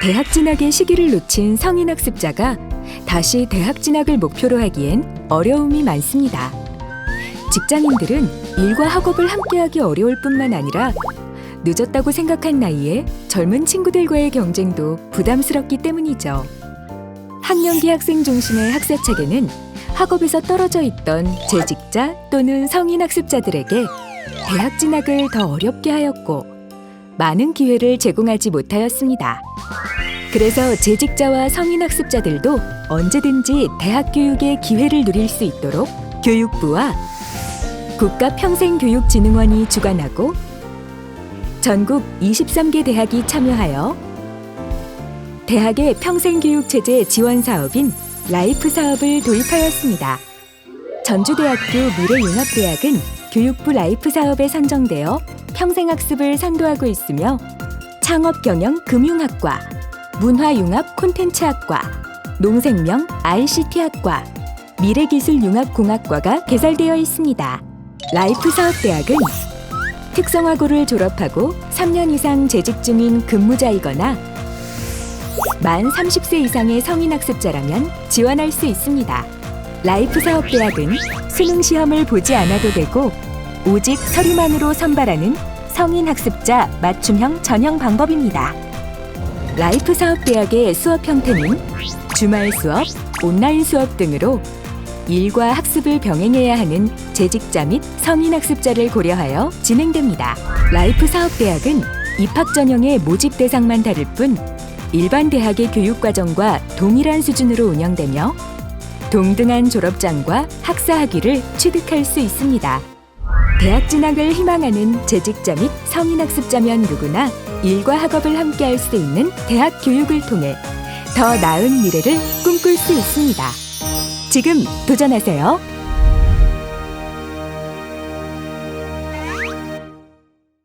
대학 진학의 시기를 놓친 성인 학습자가 다시 대학 진학을 목표로 하기엔 어려움이 많습니다. 직장인들은 일과 학업을 함께하기 어려울 뿐만 아니라 늦었다고 생각한 나이에 젊은 친구들과의 경쟁도 부담스럽기 때문이죠. 학년기 학생 중심의 학사 체계는 학업에서 떨어져 있던 재직자 또는 성인 학습자들에게 대학 진학을 더 어렵게 하였고 많은 기회를 제공하지 못하였습니다. 그래서 재직자와 성인 학습자들도 언제든지 대학 교육의 기회를 누릴 수 있도록 교육부와 국가평생교육진흥원이 주관하고 전국 23개 대학이 참여하여 대학의 평생교육체제 지원 사업인 라이프 사업을 도입하였습니다. 전주대학교 미래융합대학은 교육부 라이프 사업에 선정되어 평생학습을 선도하고 있으며 창업경영 금융학과, 문화융합 콘텐츠학과, 농생명 ICT학과, 미래기술융합공학과가 개설되어 있습니다. 라이프 사업대학은 특성화고를 졸업하고 3년 이상 재직 중인 근무자이거나 만 30세 이상의 성인 학습자라면 지원할 수 있습니다. 라이프 사업 대학은 수능 시험을 보지 않아도 되고 오직 서류만으로 선발하는 성인 학습자 맞춤형 전형 방법입니다. 라이프 사업 대학의 수업 형태는 주말 수업, 온라인 수업 등으로 일과 학습을 병행해야 하는 재직자 및 성인 학습자를 고려하여 진행됩니다. 라이프 사업 대학은 입학 전형의 모집 대상만 다를 뿐 일반 대학의 교육 과정과 동일한 수준으로 운영되며 동등한 졸업장과 학사 학위를 취득할 수 있습니다. 대학 진학을 희망하는 재직자 및 성인 학습자면 누구나 일과 학업을 함께 할 수 있는 대학 교육을 통해 더 나은 미래를 꿈꿀 수 있습니다. 지금 도전하세요.